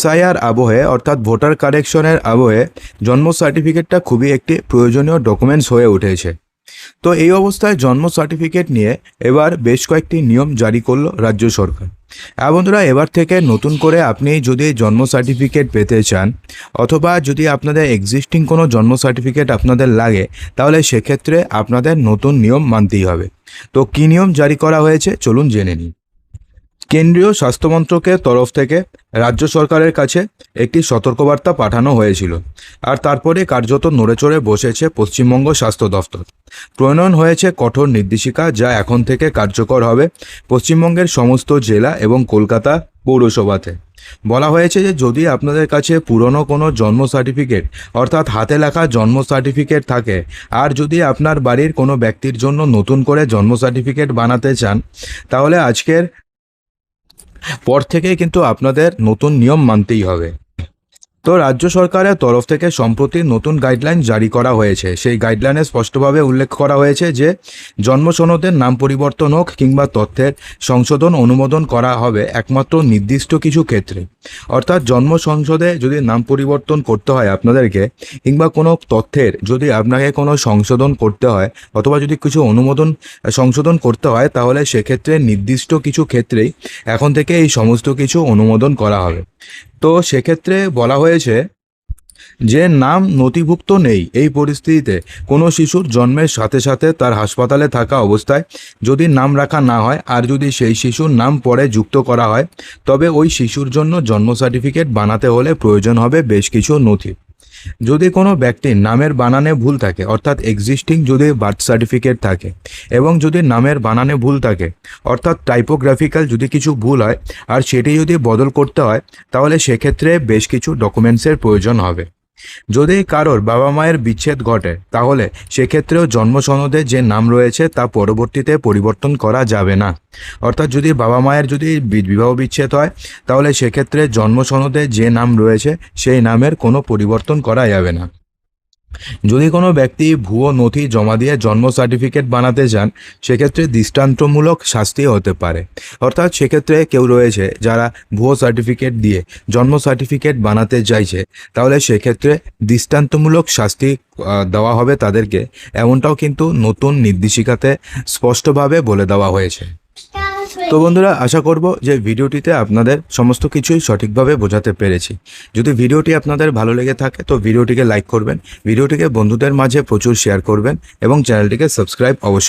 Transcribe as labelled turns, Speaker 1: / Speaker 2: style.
Speaker 1: SIR আবহে, অর্থাৎ voter কারেকশনের আবহে, জন্ম সার্টিফিকেটটা খুবই একটি প্রয়োজনীয় ডকুমেন্টস হয়ে উঠেছে। তো এই অবস্থায় জন্ম সার্টিফিকেট নিয়ে এবার বেশ কয়েকটি নিয়ম জারি করল রাজ্য সরকার। হ্যাঁ বন্ধুরা, এবার থেকে নতুন করে আপনি যদি জন্ম সার্টিফিকেট পেতে চান, অথবা যদি আপনাদের এক্সিস্টিং কোনো জন্ম সার্টিফিকেট আপনাদের লাগে, তাহলে সেক্ষেত্রে আপনাদের নতুন নিয়ম মানতেই হবে। তো কী নিয়ম জারি করা হয়েছে, চলুন জেনে নিই। কেন্দ্রীয় স্বাস্থ্যমন্ত্রকের তরফ থেকে রাজ্য সরকারের কাছে একটি সতর্কবার্তা পাঠানো হয়েছিল আর তারপরে কার্যত নড়েচড়ে বসেছে পশ্চিমবঙ্গ স্বাস্থ্য দফতর। প্রণয়ন হয়েছে কঠোর নির্দেশিকা যা এখন থেকে কার্যকর হবে পশ্চিমবঙ্গের সমস্ত জেলা এবং কলকাতা পৌরসভাতে। বলা হয়েছে যে যদি আপনাদের কাছে পুরনো কোনো জন্ম সার্টিফিকেট অর্থাৎ হাতে লেখা জন্ম সার্টিফিকেট থাকে আর যদি আপনার বাড়ির কোনো ব্যক্তির জন্য নতুন করে জন্ম সার্টিফিকেট বানাতে চান, তাহলে আজকের পর থেকে কিন্তু আপনাদের নতুন নিয়ম মানতেই হবে। তো রাজ্য সরকারের তরফ থেকে সম্প্রতি নতুন গাইডলাইন জারি করা হয়েছে। সেই গাইডলাইনে স্পষ্টভাবে উল্লেখ করা হয়েছে যে জন্ম সনদের নাম পরিবর্তন হোক কিংবা তথ্যের সংশোধন অনুমোদন করা হবে একমাত্র নির্দিষ্ট কিছু ক্ষেত্রে। অর্থাৎ জন্ম সংসদে যদি নাম পরিবর্তন করতে হয় আপনাদেরকে, কিংবা কোনো তথ্যের যদি আপনাকে কোনো সংশোধন করতে হয়, অথবা যদি কিছু অনুমোদন, সংশোধন করতে হয়, তাহলে সেক্ষেত্রে নির্দিষ্ট কিছু ক্ষেত্রেই এখন থেকে এই সমস্ত কিছু অনুমোদন করা হবে। তো সেক্ষেত্রে বলা হয়েছে যে, নাম নথিভুক্ত নেই এই পরিস্থিতিতে। কোনো শিশুর জন্মের সাথে সাথে তার হাসপাতালে থাকা অবস্থায় যদি নাম রাখা না হয় আর যদি সেই শিশুর নাম পরে যুক্ত করা হয়, তবে ওই শিশুর জন্য জন্ম সার্টিফিকেট বানাতে হলে প্রয়োজন হবে বেশ কিছু নথি। যদি কোনো ব্যক্তির নামের বানানে ভুল থাকে, অর্থাৎ এক্সিস্টিং যদি বার্থ সার্টিফিকেট থাকে এবং যদি নামের বানানে ভুল থাকে, অর্থাৎ টাইপোগ্রাফিক্যাল যদি কিছু ভুল হয় আর সেটি যদি বদল করতে হয়, তাহলে সেক্ষেত্রে বেশ কিছু ডকুমেন্টসের প্রয়োজন হবে। যদি কারোর বাবা মায়ের বিচ্ছেদ ঘটে, তাহলে সেক্ষেত্রেও জন্ম সনদে যে নাম রয়েছে তা পরবর্তীতে পরিবর্তন করা যাবে না। অর্থাৎ যদি বাবা মায়ের যদি বিবাহ বিচ্ছেদ হয়, তাহলে সেক্ষেত্রে জন্ম সনদে যে নাম রয়েছে, সেই নামের কোনো পরিবর্তন করা যাবে না। যদি কোনো ব্যক্তি ভুয়ো নথি জমা দিয়ে জন্ম সার্টিফিকেট বানাতে চান সেক্ষেত্রে দৃষ্টান্তমূলক শাস্তি হতে পারে। অর্থাৎ সেক্ষেত্রে কেউ রয়েছে যারা ভুয়ো সার্টিফিকেট দিয়ে জন্ম সার্টিফিকেট বানাতে চাইছে, তাহলে সেক্ষেত্রে দৃষ্টান্তমূলক শাস্তি দেওয়া হবে তাদেরকে। এমনটাও কিন্তু নতুন নির্দেশিকাতে স্পষ্টভাবে বলে দেওয়া হয়েছে। তো বন্ধুরা, আশা করব যে ভিডিওটিতে আপনাদের সমস্ত কিছুই সঠিকভাবে বোঝাতে পেরেছি। যদি ভিডিওটি আপনাদের ভালো লেগে থাকে, তো ভিডিওটিকে লাইক করবেন, ভিডিওটিকে বন্ধুদের মাঝে প্রচুর শেয়ার করবেন এবং চ্যানেলটিকে সাবস্ক্রাইব অবশ্যই